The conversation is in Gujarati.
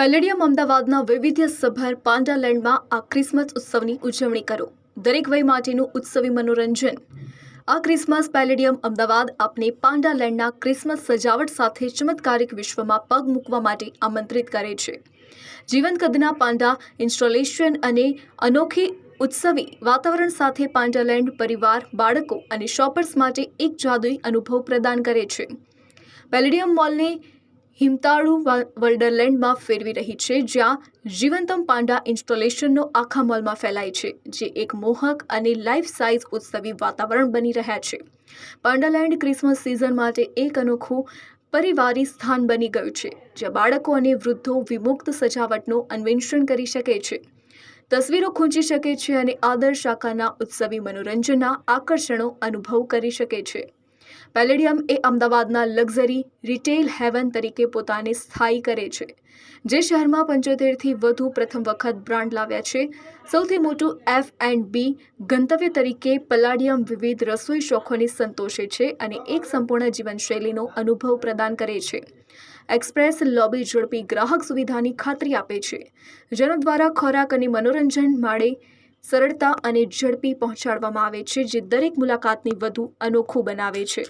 પેલેડિયમ અમદાવાદના વૈવિધ્યસભર પાંડાલેન્ડમાં આ ક્રિસમસ ઉત્સવની ઉજવણી કરો. દરેક વય માટેનું ઉત્સવી મનોરંજન. આ ક્રિસમસ પેલેડિયમ અમદાવાદ આપને પાંડાલેન્ડના ક્રિસમસ સજાવટ સાથે ચમત્કારિક વિશ્વમાં પગ મૂકવા માટે આમંત્રિત કરે છે. જીવંત કદના પાંડા, ઇન્સ્ટોલેશન અને અનોખી ઉત્સવી વાતાવરણ સાથે પાંડાલેન્ડ પરિવાર, બાળકો અને શોપર્સ માટે એક જાદુઈ અનુભવ પ્રદાન કરે છે. પેલેડિયમ મોલને હિમતાળુ વ- ફેરવી રહી છે, જ્યાં જીવંતમ પાંડા ઇન્સ્ટોલેશનનો આખા મોલમાં ફેલાય છે, જે એક મોહક અને લાઈફ સાઇઝ ઉત્સવી વાતાવરણ બની રહ્યા છે. પાંડાલેન્ડ ક્રિસમસ સિઝન માટે એક અનોખું પરિવારી સ્થાન બની ગયું છે, જ્યાં બાળકો અને વૃદ્ધો વિમુક્ત સજાવટનું અન્વેષણ કરી શકે છે. તસવીરો ખૂંચી શકે છે અને આદર્શ શાખાના ઉત્સવી મનોરંજનના આકર્ષણો અનુભવ કરી શકે છે. પેલેડિયમ એ અમદાવાદના લક્ઝરી રિટેલ હેવન તરીકે પોતાને સ્થાયી કરે છે, જે શહેરમાં પંચોતેરથી વધુ પ્રથમ વખત બ્રાન્ડ લાવ્યા છે. સૌથી મોટું એફ એન્ડ બી ગંતવ્ય તરીકે પલાડિયમ વિવિધ રસોઈ શોખોને સંતોષે છે અને એક સંપૂર્ણ જીવનશૈલીનો અનુભવ પ્રદાન કરે છે. એક્સપ્રેસ લોબી ઝડપી ગ્રાહક સુવિધાની ખાતરી આપે છે, જેના દ્વારા ખોરાક અને મનોરંજન માળે સરળતા અને ઝડપી પહોંચાડવામાં આવે છે જે દરેક મુલાકાતને વધુ અનોખું બનાવે છે.